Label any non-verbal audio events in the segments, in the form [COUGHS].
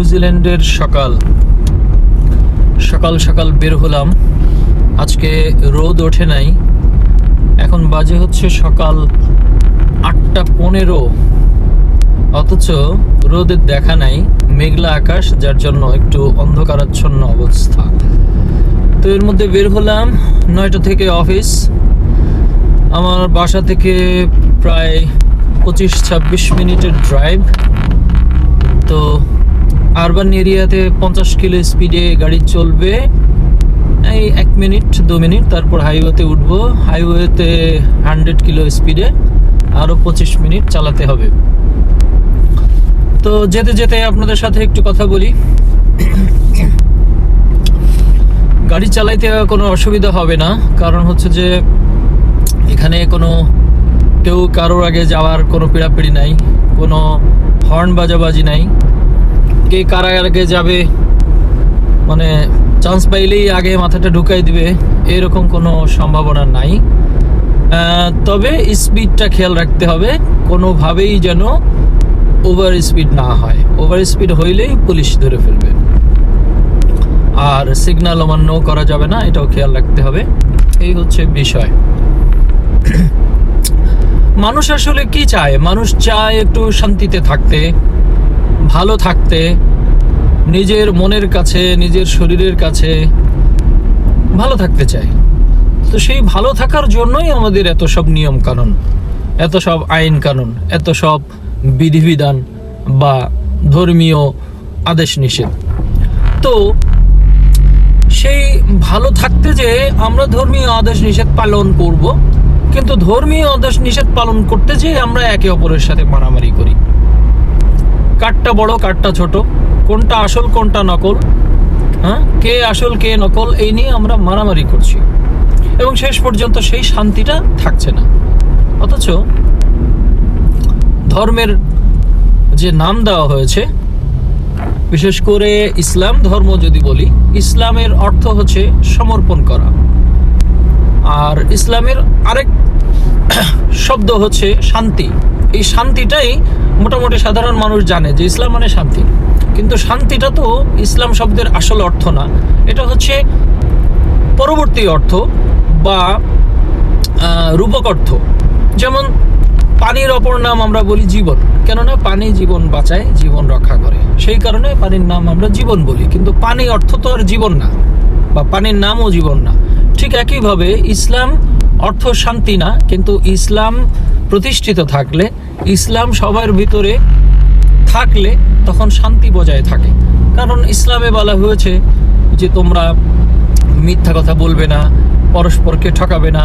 নিউজিল্যান্ডের সকাল। সকাল সকাল বের হলাম। আজকে রোদ ওঠে নাই। এখন বাজে হচ্ছে সকাল আটটা পনেরো। অথচ রোদের দেখা নাই, মেঘলা আকাশ, যার জন্য একটু অন্ধকারাচ্ছন্ন অবস্থা। তো এর মধ্যে বের হলাম নয়টা থেকে অফিস। আমার বাসা থেকে প্রায় পঁচিশ ছাব্বিশ মিনিটের ড্রাইভ তো আরবান এরিয়াতে পঞ্চাশ কিলো স্পিডে গাড়ি চলবে। এই এক মিনিট দু মিনিট তারপর হাইওয়েতে উঠবো। হাইওয়েতে হান্ড্রেড কিলো স্পিডে আরও পঁচিশ মিনিট চালাতে হবে। তো যেতে যেতে আপনাদের সাথে একটু কথা বলি। গাড়ি চালাইতে কোনো অসুবিধা হবে না। কারণ হচ্ছে যে এখানে কোনো কেউ কারোর আগে যাওয়ার কোনো পিড়াপিড়ি নাই, কোনো হর্ন বাজাবাজি নাই। কে কার আগে যাবে মানে চান্স পাইলেই আগে মাথাটা ঢুকাই দিবে, এরকম কোনো সম্ভাবনা নাই। তবে স্পিডটা খেয়াল রাখতে হবে, কোনোভাবেই যেন ওভার স্পিড না হয়। ওভার স্পিড হইলেই পুলিশ ধরে ফেলবে। আর সিগন্যাল অমান্য করা যাবে না, এটাও খেয়াল রাখতে হবে। এই হচ্ছে বিষয়। মানুষ আসলে কি চায়? মানুষ চায় একটু শান্তিতে থাকতে। ভালো থাকতে, নিজের মনের কাছে, নিজের শরীরের কাছে ভালো থাকতে চায় তো সেই ভালো থাকার জন্যই আমাদের এত সব নিয়ম কানুন, এত সব আইন কানুন, এত সব বিধিবিধান বা ধর্মীয় আদেশ নিষেধ। তো সেই ভালো থাকতে যে আমরা ধর্মীয় আদেশ নিষেধ পালন করব, কিন্তু ধর্মীয় আদেশ নিষেধ পালন করতে যে আমরা একে অপরের সাথে মারামারি করি। কাঠটা বড় কাঠটা ছোট, কোনটা আসল, কোনটা নকল হ্যাঁ? কে আসল, কে নকল, এই নিয়ে আমরা মারামারি করছি। এবং শেষ পর্যন্ত সেই শান্তিটা থাকছে না। অথচ ধর্মের যে নাম দেওয়া হয়েছে, বিশেষ করে ইসলাম ধর্ম যদি বলি, ইসলামের অর্থ হচ্ছে সমর্পণ করা। আর ইসলামের আরেক শব্দ হচ্ছে শান্তি। এই শান্তিটাই মোটামুটি সাধারণ মানুষ জানে যে ইসলাম মানে শান্তি। কিন্তু শান্তিটা তো ইসলাম শব্দের আসল অর্থ না। এটা হচ্ছে পরবর্তী অর্থ বা রূপক অর্থ। যেমন পানির অপর নাম আমরা বলি জীবন। কেননা পানি জীবন বাঁচায়, জীবন রক্ষা করে। সেই কারণে পানির নাম আমরা জীবন বলি। কিন্তু পানি অর্থ তো আর জীবন না, বা পানির নামও জীবন না। ঠিক একইভাবে ইসলাম অর্থ শান্তি না, কিন্তু ইসলাম প্রতিষ্ঠিত থাকলে, ইসলাম সবার ভিতরে থাকলে তখন শান্তি বজায় থাকে। কারণ ইসলামে বলা হয়েছে যে তোমরা মিথ্যা কথা বলবে না, পরস্পরকে ঠকাবে না,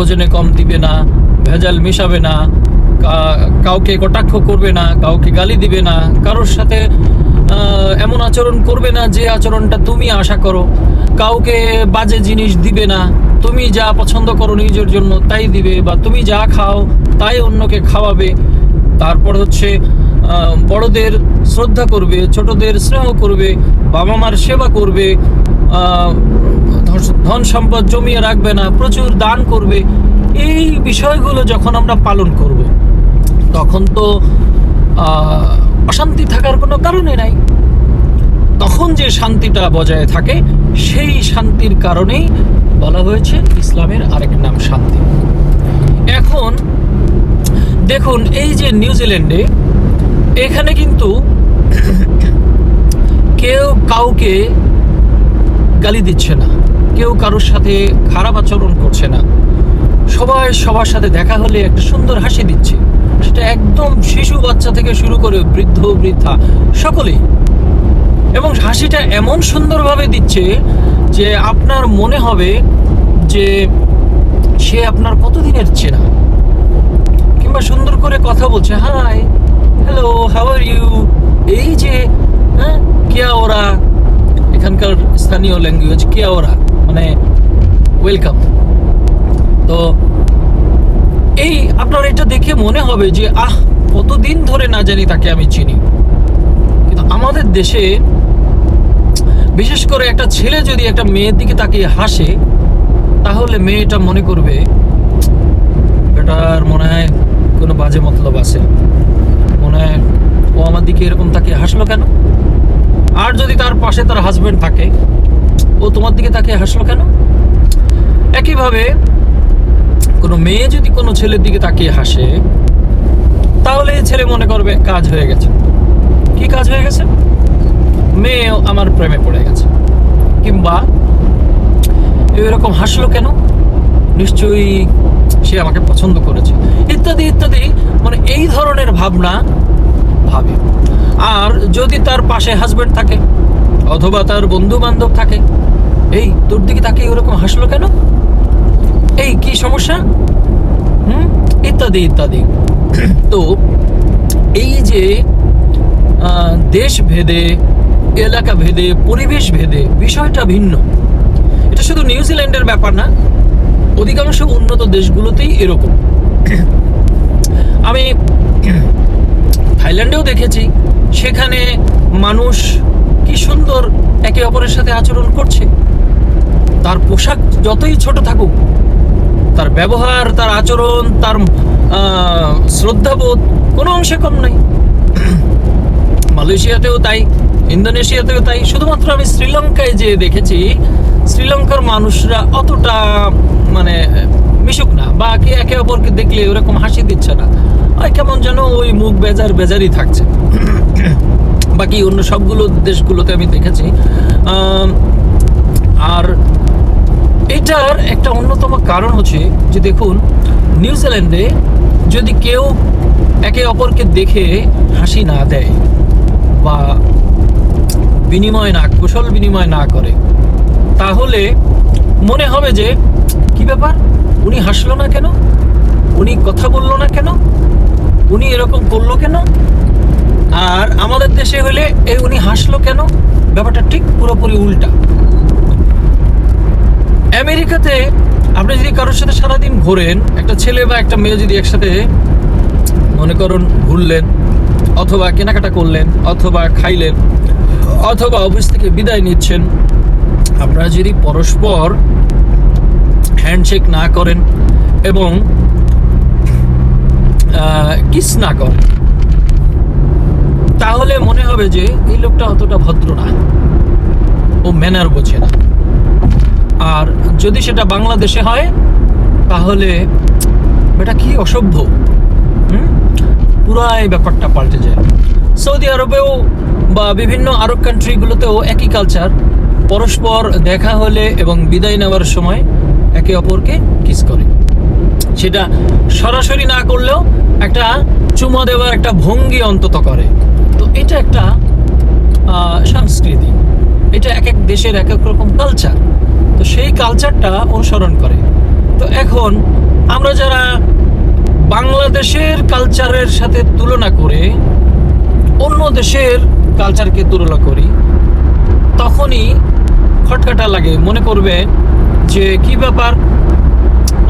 ওজনে কম দিবে না, ভেজাল মিশাবে না কাউকে কটাক্ষ করবে না, কাউকে গালি দিবে না, কারোর সাথে এমন আচরণ করবে না যে আচরণটা তুমি আশা করো। কাউকে বাজে জিনিস দিবে না। তুমি যা পছন্দ করো নিজের জন্য তাই দিবে বা তুমি যা খাও তাই অন্যকে খাওয়াবে। তারপর হচ্ছে বড়দের শ্রদ্ধা করবে, ছোটদের স্নেহ করবে বাবা মার সেবা করবে ধন- সম্পদ জমিয়ে রাখবে না, প্রচুর দান করবে। এই বিষয়গুলো যখন আমরা পালন করব, তখন তো অশান্তি থাকার কোনো কারণে নাই। তখন যে শান্তিটা বজায় থাকে, সেই শান্তির কারণেই বলা হয়েছে ইসলামের আরেক নাম শান্তি। এখন দেখুন, এই যে নিউজিল্যান্ডে এখানে কিন্তু কেউ কাউকে গালি দিচ্ছে না। কেউ কারোর সাথে খারাপ আচরণ করছে না। সবাই সবার সাথে দেখা হলে একটা সুন্দর হাসি দিচ্ছে। সেটা একদম শিশু বাচ্চা থেকে শুরু করে বৃদ্ধ, বৃদ্ধা সকলেই এবং হাসিটা এমন সুন্দরভাবে দিচ্ছে যে আপনার মনে হবে যে সে আপনার কতদিনের চেনা। কিংবা সুন্দর করে কথা বলছে, hi, hello, how are you? এই যে হ্যাঁ কিয়া ওরা? এখানকার স্থানীয় ল্যাঙ্গুয়েজ, কিয়া ওরা? মানে ওয়েলকাম। তো এই আপনার এটা দেখে মনে হবে যে, আহ, কতদিন ধরে না জানি তাকে আমি চিনি। কিন্তু আমাদের দেশে বিশেষ করে একটা ছেলে যদি একটা মেয়ের দিকে তাকিয়ে হাসে, তাহলে মেয়েটা মনে করবে এটার মনে হয় কোনো বাজে মতলব আছে। মনে হয় ও আমার দিকে এরকম তাকিয়ে হাসলো কেন? আর যদি তার পাশে তার হাজবেন্ড থাকে, ও তোমার দিকে তাকে হাসলো কেন? একইভাবে কোনো মেয়ে যদি কোনো ছেলের দিকে তাকিয়ে হাসে, তাহলে ছেলে মনে করবে কাজ হয়ে গেছে। কি কাজ হয়ে গেছে? মেয়ে আমার প্রেমে পড়ে গেছে। কিংবা এরকম হাসলো কেন? নিশ্চয়ই সে আমাকে পছন্দ করেছে। ইত্যাদি ইত্যাদি মানে এই ধরনের ভাবনা ভাবে। আর যদি তার পাশে হাজবেন্ড থাকে, অথবা তার বন্ধু বান্ধব থাকে, এই তোর দিকে তাকে ওরকম হাসলো কেন? এই কি সমস্যা? হুম? ইত্যাদি ইত্যাদি। [COUGHS] তো এই যে দেশ ভেদে এলাকা ভেদে পরিবেশ ভেদে বিষয়টা ভিন্ন। এটা শুধু নিউজিল্যান্ডের ব্যাপার না অধিকাংশ উন্নত দেশগুলোতেই এরকম। আমি থাইল্যান্ডেও দেখেছি সেখানে মানুষ কি সুন্দর একে অপরের সাথে আচরণ করছে। তার পোশাক যতই ছোট থাকুক তার ব্যবহার, তার আচরণ, তার শ্রদ্ধাবোধ, কোনো অংশে কম নাই। মালয়েশিয়াতেও তাই, ইন্দোনেশিয়াতেও তাই। শুধুমাত্র আমি শ্রীলঙ্কায় যে দেখেছি, শ্রীলঙ্কার মানুষরা অতটা মানে মিশুক না। বা একে অপরকে দেখলে ওরকম হাসি দিচ্ছে না। ওই কেমন যেন ওই মুখ বেজার, বেজারই থাকছে। বাকি অন্য সবগুলো দেশগুলোতে আমি দেখেছি। আর এটার একটা অন্যতম কারণ হচ্ছে যে দেখুন নিউজিল্যান্ডে যদি কেউ একে অপরকে দেখে হাসি না দেয় বা বিনিময় না, কুশল বিনিময় না করে, তাহলে মনে হবে যে কি ব্যাপার? উনি হাসলো না কেন? উনি কথা বলল না কেন? উনি এরকম করল কেন? আর আমাদের দেশে হলে এই উনি হাসলো কেন? ব্যাপারটা ঠিক পুরোপুরি উল্টা। আমেরিকাতে আপনি যদি কারোর সাথে সারাদিন ঘোরেন, একটা ছেলে বা একটা মেয়ে যদি একসাথে, মনে করুন, ঘুরলেন, অথবা কেনাকাটা করলেন, অথবা খাইলেন, অথবা অফিস থেকে বিদায় নিচ্ছেন, আপনারা যদি পরস্পর হ্যান্ডশেক না করেন এবং কিস না করেন, তাহলে মনে হবে যে এই লোকটা অতটা ভদ্র না। ও ম্যানার বোঝে না। আর যদি সেটা বাংলাদেশে হয়, তাহলে এটা কি অসভ্য? হুম? পুরাই ব্যাপারটা পাল্টে যায়। সৌদি আরবেও বা বিভিন্ন আরব কান্ট্রিগুলোতেও একই কালচার পরস্পর দেখা হলে এবং বিদায় নেওয়ার সময় একে অপরকে কিস করে। সেটা সরাসরি না করলেও একটা চুমা দেওয়ার একটা ভঙ্গি অন্তত করে। তো এটা একটা সংস্কৃতি। এটা এক এক দেশের এক এক রকম কালচার তো সেই কালচারটা অনুসরণ করে। তো এখন আমরা যারা বাংলাদেশের কালচারের সাথে তুলনা করে অন্য দেশের কালচারকে তুলনা করি, তখনই খটকাটা লাগে। মনে করবে যে কি ব্যাপার?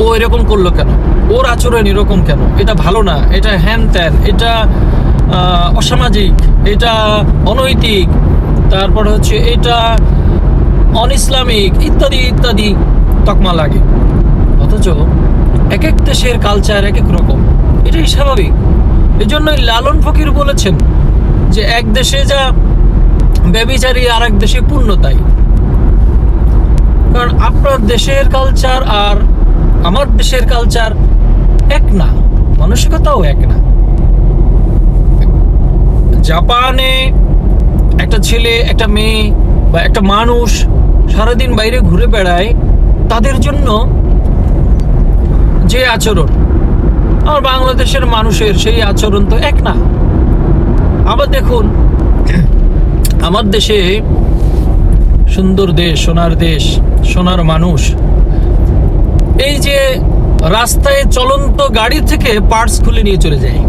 ও এরকম করল কেন? ওর আচরণ এরকম কেন? এটা ভালো না। এটা হ্যান ত্যান এটা অসামাজিক। এটা অনৈতিক। তারপর হচ্ছে এটা অন ইসলামিক ইত্যাদি ইত্যাদি তকমা লাগে। অথচ এক এক দেশের কালচার এক এক রকম। এটাই স্বাভাবিক। এই জন্যই লালন ফকির বলেছেন যে এক দেশে যা ব্যবিচারী আর এক দেশে পূর্ণতাই। কারণ আপনার দেশের কালচার আর আমার দেশের কালচার এক না, মানসিকতাও এক না। জাপানে একটা ছেলে, একটা মেয়ে বা একটা মানুষ সারাদিন বাইরে ঘুরে বেড়ায়, তাদের জন্য যে আচরণ, আর বাংলাদেশের মানুষের সেই আচরণ তো এক না। আবার দেখুন, আমার দেশে সুন্দর দেশ, সোনার দেশ, সোনার মানুষ। এই যে রাস্তায় চলন্ত গাড়ি থেকে পার্টস খুলে নিয়ে চলে যায়।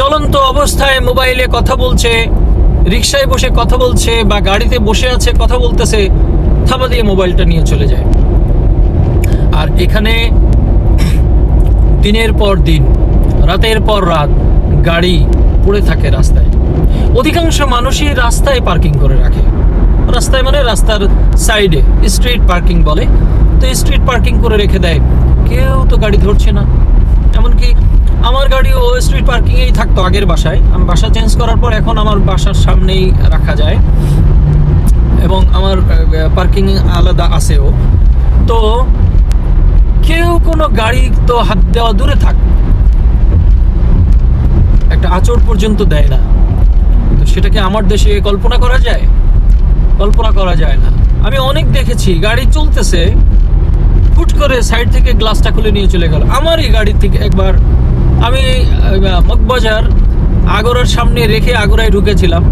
চলন্ত অবস্থায় মোবাইলে কথা বলছে রিক্সায় বসে কথা বলছে বা গাড়িতে বসে আছে, কথা বলতেছে থাবা দিয়ে মোবাইলটা নিয়ে চলে যায়। আর এখানে দিনের পর দিন, রাতের পর রাত গাড়ি পড়ে থাকে রাস্তায়। অধিকাংশ মানুষই রাস্তায় পার্কিং করে রাখে। রাস্তায় মানে রাস্তার সাইডে স্ট্রিট পার্কিং বলে। তো স্ট্রিট পার্কিং করে রেখে দেয়। কেউ তো গাড়ি ধরছে না। এমনকি আমার গাড়ি ও স্ট্রিট পার্কিংয়েই থাকতো আগের বাসায়। আমি বাসা চেঞ্জ করার পর এখন আমার বাসার সামনেই রাখা যায়। এবং আমার পার্কিং আলাদা আছেও। তো কেউ কোনো গাড়ি তো হাত দেওয়া দূরে থাক। একটা আচর পর্যন্ত দেয় না। তো সেটাকে আমার দেশে কল্পনা করা যায়? কল্পনা করা যায় না। আমি অনেক দেখেছি, গাড়ি চলতেছে, হুট করে সাইড থেকে গ্লাসটা খুলে নিয়ে চলে গেল। আমারই গাড়ি থেকে একবার আমি মগবাজার আগরার সামনে রেখে আগরায় ঢুকেছিলাম।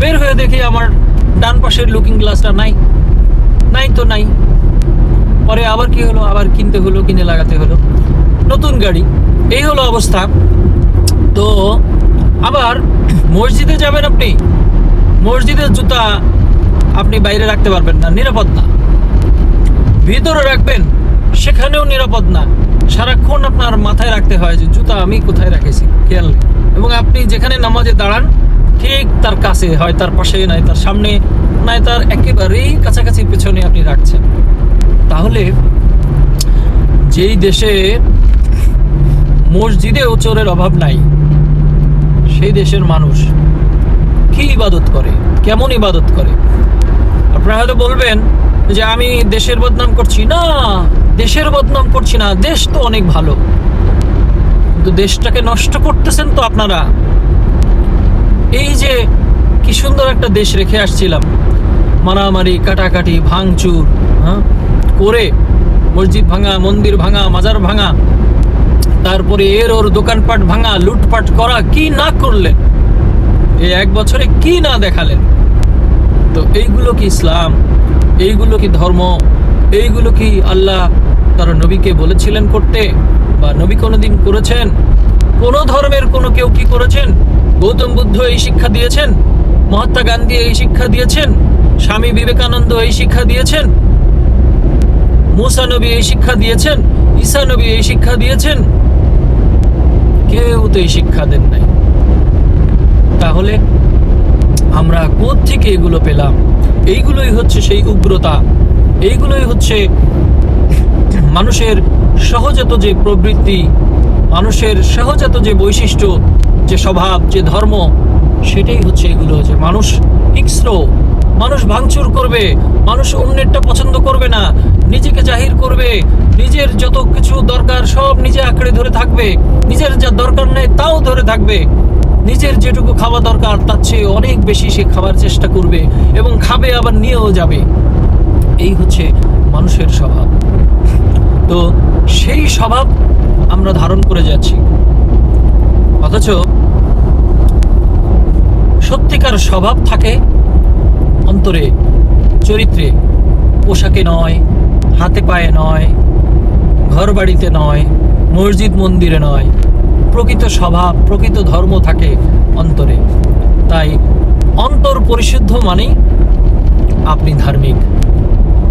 বের হয়ে দেখি আমার ডান পাশের লুকিং গ্লাসটা নাই। নাই তো নাই। পরে আবার কি হলো? আবার কিনতে হলো, কিনে লাগাতে হলো। নতুন গাড়ি। এই হলো অবস্থা। তো আবার মসজিদে যাবেন আপনি? মসজিদের জুতা আপনি বাইরে রাখতে পারবেন না, নিরাপদ না। ভিতরে রাখবেন, সেখানেও নিরাপদ না। সারাক্ষণ আপনার মাথায় রাখতে হয় যে জুতা আমি কোথায় রাখেছি, খেয়াল এবং আপনি যেখানে নামাজে দাঁড়ান, ঠিক তার কাছে, হয় তার পাশে নাই তার সামনে, নাই তার একেবারেই কাছাকাছি পেছনে আপনি রাখছেন। তাহলে যেই দেশে মসজিদেও চোরের অভাব নাই, সেই দেশের মানুষ কি ইবাদত করে, কেমন ইবাদত করে? আপনারা হয়তো বলবেন যে আমি দেশের বদনাম করছি। না দেশের বদনাম করছি না, দেশ তো অনেক ভালো। কিন্তু দেশটাকে নষ্ট করতেছেন তো আপনারা। এই যে কি সুন্দর একটা দেশ রেখে আসছিলাম। মারামারি, কাটাকাটি, ভাঙচুর হ্যাঁ? করে মসজিদ ভাঙা, মন্দির ভাঙা, মাজার ভাঙা, তারপরে এর ওর দোকানপাট ভাঙা, লুটপাট করা, কি না করলেন? এই এক বছরে কি না দেখালেন? তো এইগুলো কি ইসলাম? এইগুলো কি ধর্ম? এইগুলো কি আল্লাহ তার নবীকে বলেছিলেন করতে বা নবী কোনোদিন করেছেন? কোন ধর্মের কোনো কেউ কি করেছেন? গৌতম বুদ্ধ এই শিক্ষা দিয়েছেন? মহাত্মা গান্ধী এই শিক্ষা দিয়েছেন? স্বামী বিবেকানন্দ এই শিক্ষা দিয়েছেন? মুসা নবী এই শিক্ষা দিয়েছেন? ঈসা নবী এই শিক্ষা দিয়েছেন? কেউ তো এই শিক্ষা দেন নাই। তাহলে আমরা থেকে এগুলো পেলাম? এইগুলোই হচ্ছে সেই উগ্রতা। এইগুলোই হচ্ছে মানুষের সহজাত যে প্রবৃত্তি, মানুষের সহজাত যে বৈশিষ্ট্য, যে স্বভাব, যে ধর্ম, সেটাই হচ্ছে এগুলো যে মানুষ হিংস্র, মানুষ ভাঙচুর করবে, মানুষ অন্যেরটা পছন্দ করবে না, নিজেকে জাহির করবে, নিজের যত কিছু দরকার সব নিজে আঁকড়ে ধরে থাকবে, নিজের যা দরকার নেই তাও ধরে থাকবে, নিজের যেটুকু খাওয়া দরকার তার চেয়ে অনেক বেশি সে খাবার চেষ্টা করবে এবং খাবে আবার নিয়েও যাবে। এই হচ্ছে মানুষের স্বভাব। তো সেই স্বভাব আমরা ধারণ করে যাচ্ছি। অথচ সত্যিকার স্বভাব থাকে অন্তরে, চরিত্রে। পোশাকে নয়, হাতে পায়ে নয় ঘর বাড়িতে নয়, মসজিদ মন্দিরে নয়। প্রকৃত স্বভাব, প্রকৃত ধর্ম থাকে অন্তরে। তাই অন্তর পরিশুদ্ধ মানেই আপনি ধার্মিক,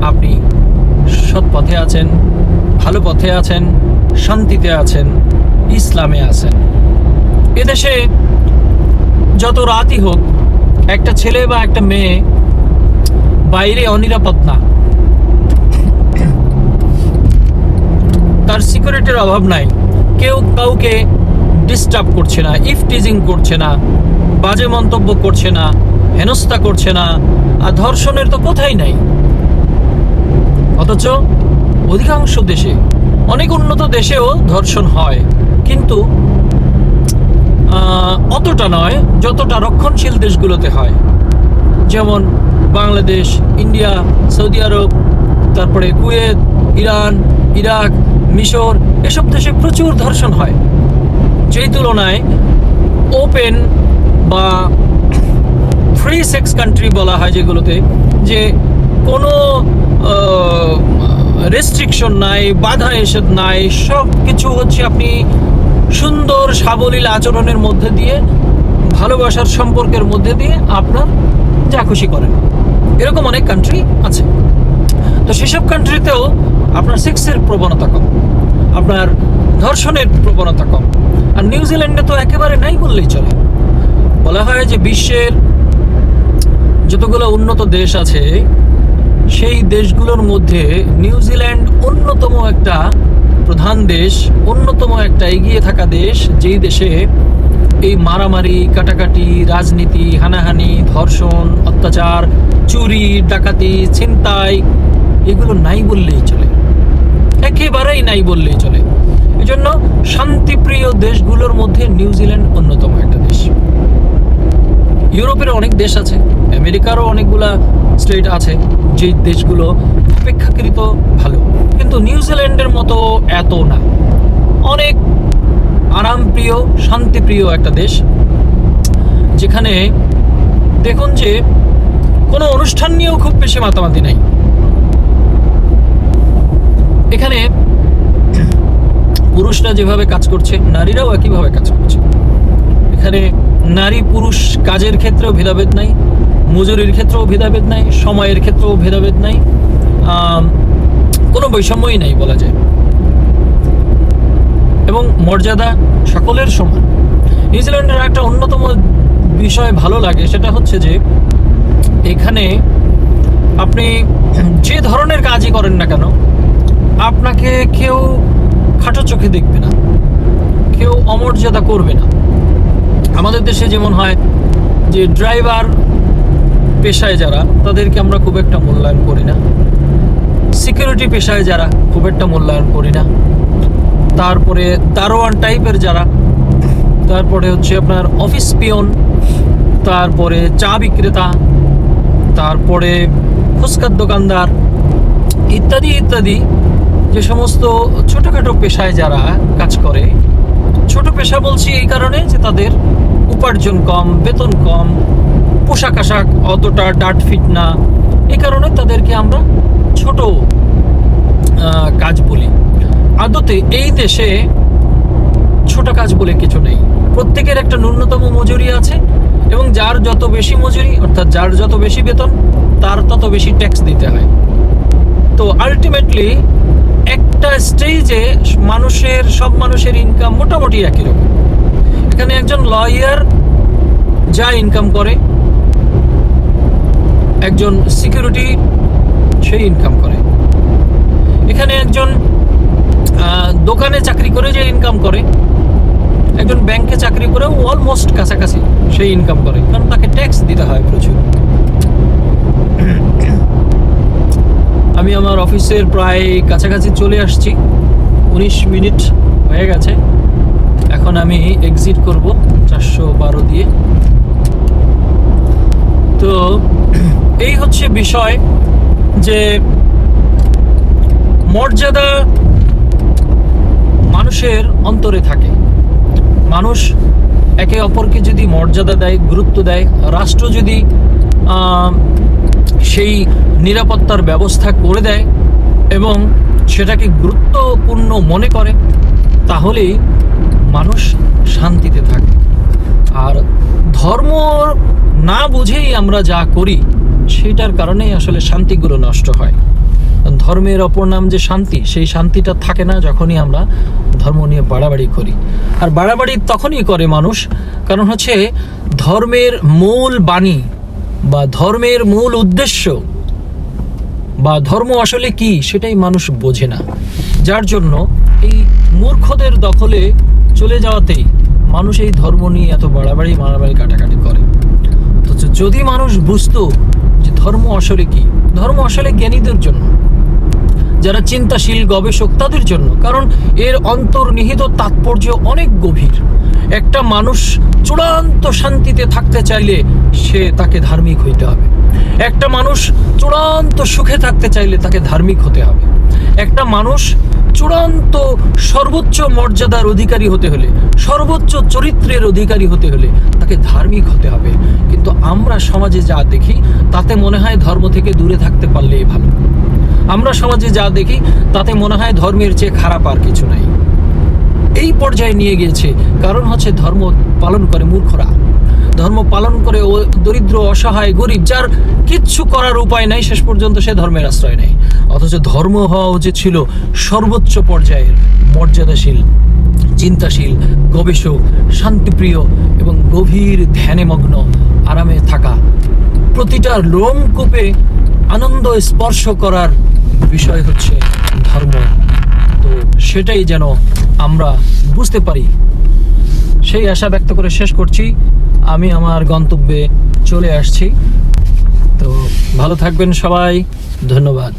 আপনি সৎ পথে আছেন, ভালো পথে আছেন, শান্তিতে আছেন, ইসলামে আছেন। এদেশে যত রাতই হোক, একটা ছেলে বা একটা মেয়ে বাইরে অনিরাপদ না। তার সিকিউরিটির অভাব নাই। কেউ কাউকে ডিস্টার্ব করছে না ইফ টিজিং করছে না, বাজে মন্তব্য করছে না, হেনস্থা করছে না, আর ধর্ষণের তো কোথায় নাই? অধিকাংশ দেশে, অনেক উন্নত দেশেও ধর্ষণ হয়। কিন্তু অতটা নয়, যতটা রক্ষণশীল দেশগুলোতে হয়। যেমন বাংলাদেশ, ইন্ডিয়া, সৌদি আরব, তারপরে কুয়েত, ইরান, ইরাক, মিশর, এসব দেশে প্রচুর ধর্ষণ হয়। যেই তুলনায় ওপেন বা ফ্রি সেক্স কান্ট্রি বলা হয় যেগুলোতে, যে কোনো রেস্ট্রিকশন নাই, বাধা নিষেধ নাই সব কিছু হচ্ছে আপনি সুন্দর সাবলীল আচরণের মধ্যে দিয়ে, ভালোবাসার সম্পর্কের মধ্যে দিয়ে আপনার যা খুশি করেন। এরকম অনেক কান্ট্রি আছে। তো সেসব কান্ট্রিতেও আপনার সেক্সের প্রবণতা কম, আপনার ধর্ষণের প্রবণতা কম। আর নিউজিল্যান্ডে তো একেবারে নাই বললেই চলে। বলা হয় যে বিশ্বের যতগুলো উন্নত দেশ আছে সেই দেশগুলোর মধ্যে নিউজিল্যান্ড অন্যতম একটা প্রধান দেশ, অন্যতম একটা এগিয়ে থাকা দেশ, যেই দেশে এই মারামারি, কাটাকাটি, রাজনীতি, হানাহানি, ধর্ষণ, অত্যাচার, চুরি, ডাকাতি, ছিনতাই এগুলো নাই বললেই চলে। একেবারেই নাই বললেই চলে। এজন্য শান্তিপ্রিয় দেশগুলোর মধ্যে নিউজিল্যান্ড অন্যতম একটা দেশ। ইউরোপের অনেক দেশ আছে, আমেরিকারও অনেকগুলা স্টেট আছে যে দেশগুলো অপেক্ষাকৃত ভালো। কিন্তু নিউজিল্যান্ডের মতো এত না। অনেক আরামপ্রিয়, শান্তিপ্রিয় একটা দেশ, যেখানে দেখুন যে কোনো অনুষ্ঠান নিয়েও খুব বেশি মাতামাতি নাই। এখানে পুরুষরা যেভাবে কাজ করছে, নারীরাও একইভাবে কাজ করছে। এখানে নারী পুরুষ কাজের ক্ষেত্রেও ভেদাভেদ নাই। মজুরির ক্ষেত্রেও ভেদাভেদ নাই, সময়ের ক্ষেত্রেও ভেদাভেদ নাই কোনো বৈষম্যই নাই বলা যায়। এবং মর্যাদা সকলের সমান। নিউজিল্যান্ডের একটা অন্যতম বিষয় ভালো লাগে, সেটা হচ্ছে যে এখানে আপনি যে ধরনের কাজই করেন না কেন, আপনাকে কেউ খাটো চোখে দেখবে না, কেউ অমর্যাদা করবে না। আমাদের দেশে যেমন হয় যে ড্রাইভার পেশায় যারা, তাদেরকে আমরা খুব একটা মূল্যায়ন করি না। সিকিউরিটি পেশায় যারা, খুব একটা মূল্যায়ন করি না। তারপরে দারোয়ান টাইপের যারা, তারপরে হচ্ছে আপনার অফিস পিয়ন তারপরে চা বিক্রেতা, তারপরে ফুচকার দোকানদার, ইত্যাদি ইত্যাদি। যে সমস্ত ছোটোখাটো পেশায় যারা কাজ করে, ছোট পেশা বলছি এই কারণে যে তাদের উপার্জন কম, বেতন কম পোশাক আশাক অতটা ডাট ফিট না। এই কারণে তাদেরকে আমরা ছোট কাজ বলি। আদতে এই দেশে ছোট কাজ বলে কিছু নেই। প্রত্যেকের একটা ন্যূনতম মজুরি আছে এবং যার যত বেশি মজুরি, অর্থাৎ যার যত বেশি বেতন, তার তত বেশি ট্যাক্স দিতে হয়। তো আলটিমেটলি একটা স্টেজে মানুষের, সব মানুষের ইনকাম মোটামুটি একই রকম। এখানে একজন লয়ার যা ইনকাম করে একজন সিকিউরিটি সেই ইনকাম করে। এখানে একজন দোকানে চাকরি করে যে ইনকাম করে, একজন ব্যাংকে চাকরি করেও অলমোস্ট কাছাকাছি সেই ইনকাম করে, কারণ তাকে ট্যাক্স দিতে হয় প্রচুর। আমি আমার অফিসের প্রায় কাছাকাছি চলে আসছি, উনিশ মিনিট হয়ে গেছে। এখন আমি এক্সিট করব চারশো বারো দিয়ে। তো এই হচ্ছে বিষয় যে মর্যাদা মানুষের অন্তরে থাকে। মানুষ একে অপরকে যদি মর্যাদা দেয়, গুরুত্ব দেয়, রাষ্ট্র যদি সেই নিরাপত্তার ব্যবস্থা করে দেয় এবং সেটাকে গুরুত্বপূর্ণ মনে করে, তাহলেই মানুষ শান্তিতে থাকে। আর ধর্ম না বুঝেই আমরা যা করি সেটার কারণেই আসলে শান্তিগুলো নষ্ট হয়। ধর্মের অপর নাম যে শান্তি, সেই শান্তিটা থাকে না যখনই আমরা ধর্ম নিয়ে বাড়াবাড়ি করি। আর বাড়াবাড়ি তখনই করে মানুষ, কারণ হচ্ছে ধর্মের মূল বাণী বা ধর্মের মূল উদ্দেশ্য বা ধর্ম আসলে কি সেটাই মানুষ বোঝে না। যার জন্য এই মূর্খদের দখলে চলে যাওয়াতেই মানুষ এই ধর্ম নিয়ে এত বাড়াবাড়ি, মারামারি, কাটাকাটি করে। যদি মানুষ বুঝতো ধর্ম আসলে কি? ধর্ম আসলে জ্ঞানীদের জন্য। যারা চিন্তাশীল, গবেষক, তাদের জন্য। কারণ এর অন্তর্নিহিত তাৎপর্য অনেক গভীর। একটা মানুষ চূড়ান্ত শান্তিতে থাকতে চাইলে সে তাকে ধার্মিক হইতে হবে। একটা মানুষ চূড়ান্ত সুখে থাকতে চাইলে তাকে ধার্মিক হতে হবে। একটা মানুষ চূড়ান্ত সর্বোচ্চ মর্যাদার অধিকারী হতে হলে, সর্বোচ্চ চরিত্রের অধিকারী হতে হলে তাকে ধার্মিক হতে হবে। কিন্তু আমরা সমাজে যা দেখি, তাতে মনে হয় ধর্ম থেকে দূরে থাকতে পারলেই ভালো। আমরা সমাজে যা দেখি, তাতে মনে হয় ধর্মের চেয়ে খারাপ আর কিছু নাই। এই পর্যায়ে নিয়ে গিয়েছে কারণ হচ্ছে ধর্ম পালন করে মূর্খরা। ধর্ম পালন করে ও দরিদ্র, অসহায়, গরিব, যার কিচ্ছু করার উপায় নাই, শেষ পর্যন্ত সে ধর্মের আশ্রয় নেই অথচ ধর্ম হওয়া উচিত ছিল সর্বোচ্চ পর্যায়ের মর্যাদাশীল, চিন্তাশীল, গবেষক, শান্তিপ্রিয় এবং গভীর ধ্যানে মগ্ন, আরামে থাকা। প্রতিটা লোমকূপে আনন্দ স্পর্শ করার বিষয় হচ্ছে ধর্ম। তো সেটাই যেন আমরা বুঝতে পারি। সেই আশা ব্যক্ত করে শেষ করছি। আমি আমার গন্তব্যে চলে আসছি। তো ভালো থাকবেন সবাই। ধন্যবাদ।